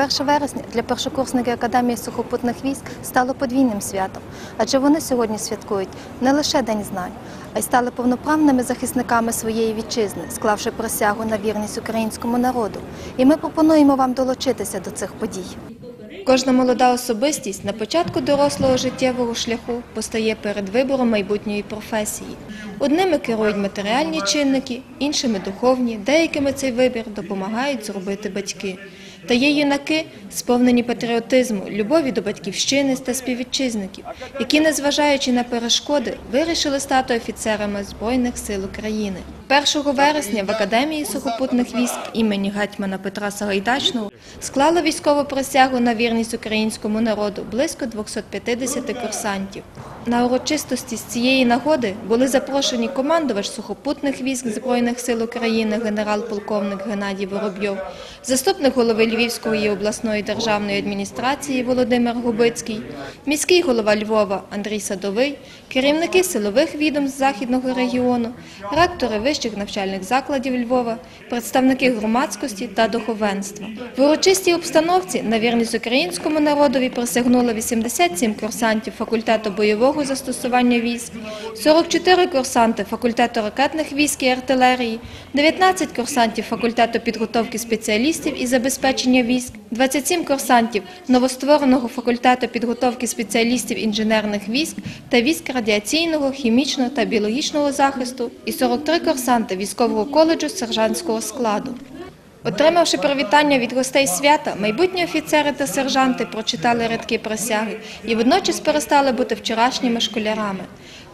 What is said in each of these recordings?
1 вересня для першокурсників Академії сухопутних військ стало подвійним святом, адже вони сьогодні святкують не лише День знань, а й стали повноправними захисниками своєї вітчизни, склавши присягу на вірність українському народу. І ми пропонуємо вам долучитися до цих подій. Кожна молода особистість на початку дорослого життєвого шляху постає перед вибором майбутньої професії. Одними керують матеріальні чинники, іншими духовні, деякими цей вибір допомагають зробити батьки. Та є юнаки, сповнені патріотизму, любові до батьківщини та співвітчизників, які, незважаючи на перешкоди, вирішили стати офіцерами Збройних сил України. 1 вересня в Академії сухопутних військ імені гетьмана Петра Сагайдачного склали військову присягу на вірність українському народу близько 250 курсантів. На урочистості з цієї нагоди були запрошені командувач сухопутних військ Збройних сил України генерал-полковник Геннадій Воробйов, заступник голови Львівської обласної державної адміністрації Володимир Губицький, міський голова Львова Андрій Садовий, керівники силових відомств Західного регіону, ректори вищих навчальних закладів Львова, представники громадськості та духовенства. В урочистій обстановці на вірність українському народові присягнуло 87 курсантів факультету бойового застосування військ, 44 курсанти факультету ракетних військ і артилерії, 19 курсантів факультету підготовки спеціалістів і забезпечення військ, 27 курсантів новоствореного факультету підготовки спеціалістів інженерних військ та військ радіаційного, хімічного та біологічного захисту і 43 курсанти військового коледжу сержантського складу. Отримавши привітання від гостей свята, майбутні офіцери та сержанти прочитали рядки присяги і водночас перестали бути вчорашніми школярами.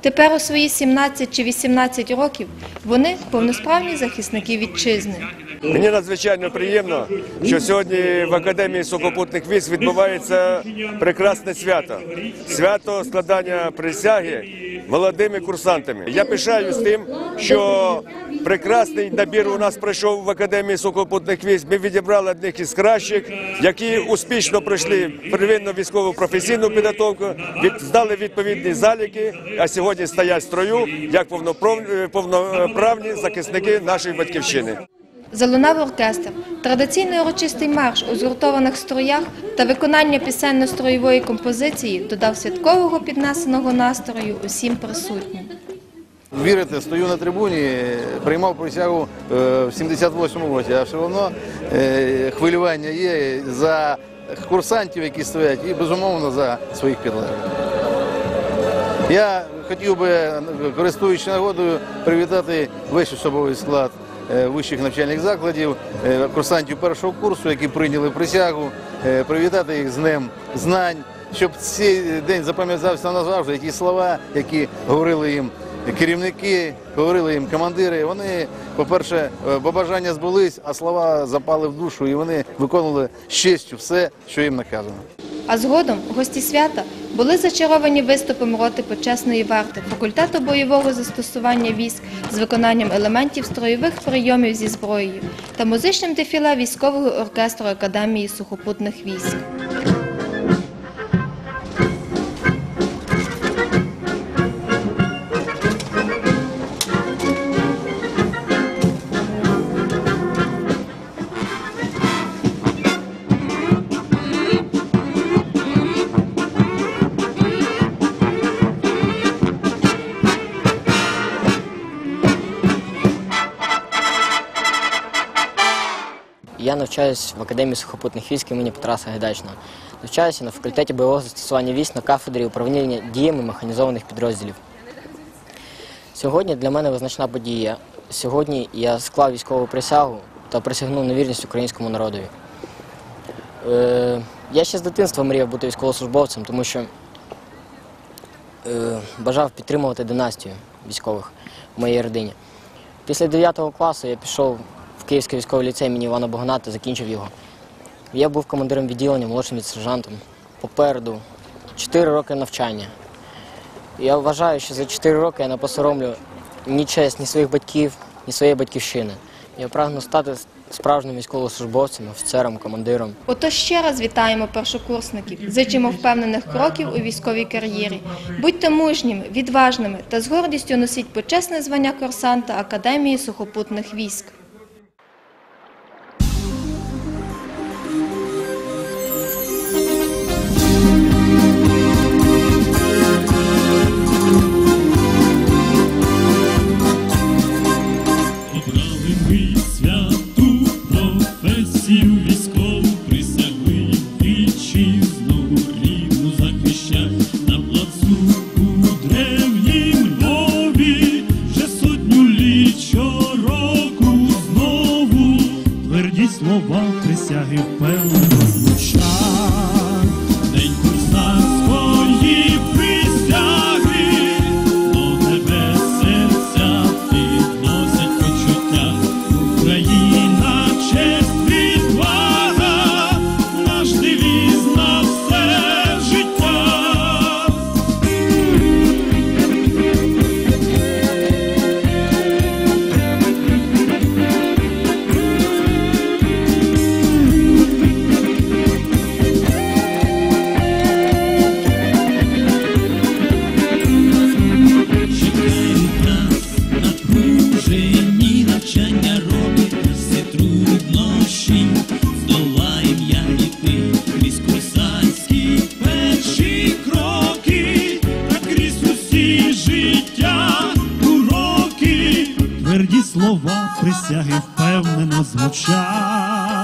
Тепер у свої 17 чи 18 років вони повносправні захисники вітчизни. Мені надзвичайно приємно, що сьогодні в Академії сухопутних військ відбувається прекрасне свято. Свято складання присяги молодими курсантами. Я пишаюсь тим, що прекрасний набір у нас пройшов в Академії сухопутних військ. Ми відібрали одних із кращих, які успішно пройшли первинну військову професійну підготовку, здали відповідні заліки, а сьогодні стоять в строю як повноправні, повноправні захисники нашої батьківщини. Залунав оркестр, традиційний урочистий марш у згуртованих строях та виконання пісенно-строєвої композиції додав святкового піднесеного настрою усім присутнім. Вірите, стою на трибуні, приймав присягу е, в 78-му році, а все одно е, хвилювання є за курсантів, які стоять, і безумовно за своїх підлеглих. Я хотів би, користуючись нагодою, привітати весь особовий склад е, вищих навчальних закладів, курсантів першого курсу, які прийняли присягу, привітати їх з Днем знань, щоб цей день запам'ятався назавжди ті слова, які говорили їм керівники, говорили їм командири. Вони, по-перше, е, побажання збулись, а слова запали в душу, і вони виконували з честю все, що їм наказано. А згодом гості свята були зачаровані виступом роти почесної варти факультету бойового застосування військ з виконанням елементів строєвих прийомів зі зброєю та музичним дефіле військового оркестру Академії сухопутних військ. Я навчаюсь в Академії сухопутних військ імені Петра Сагайдачного. Навчаюся на факультеті бойового застосування військ на кафедрі управління діями механізованих підрозділів. Сьогодні для мене визначна подія. Сьогодні я склав військову присягу та присягнув на вірність українському народові. Е, я ще з дитинства мріяв бути військовослужбовцем, тому що е, бажав підтримувати династію військових в моїй родині. Після 9 класу я пішов Київський військовий ліцей імені Івана Богона та закінчив його. Я був командиром відділення, молодшим сержантом. Попереду 4 роки навчання. Я вважаю, що за 4 роки я не посоромлю ні честь, ні своїх батьків, ні своєї батьківщини. Я прагну стати справжнім військовослужбовцем, офіцером, командиром. Отож ще раз вітаємо першокурсників, зичимо впевнених кроків у військовій кар'єрі. Будьте мужніми, відважними та з гордістю носіть почесне звання курсанта Академії сухопутних військ. давав присяги впевнено звучав. child.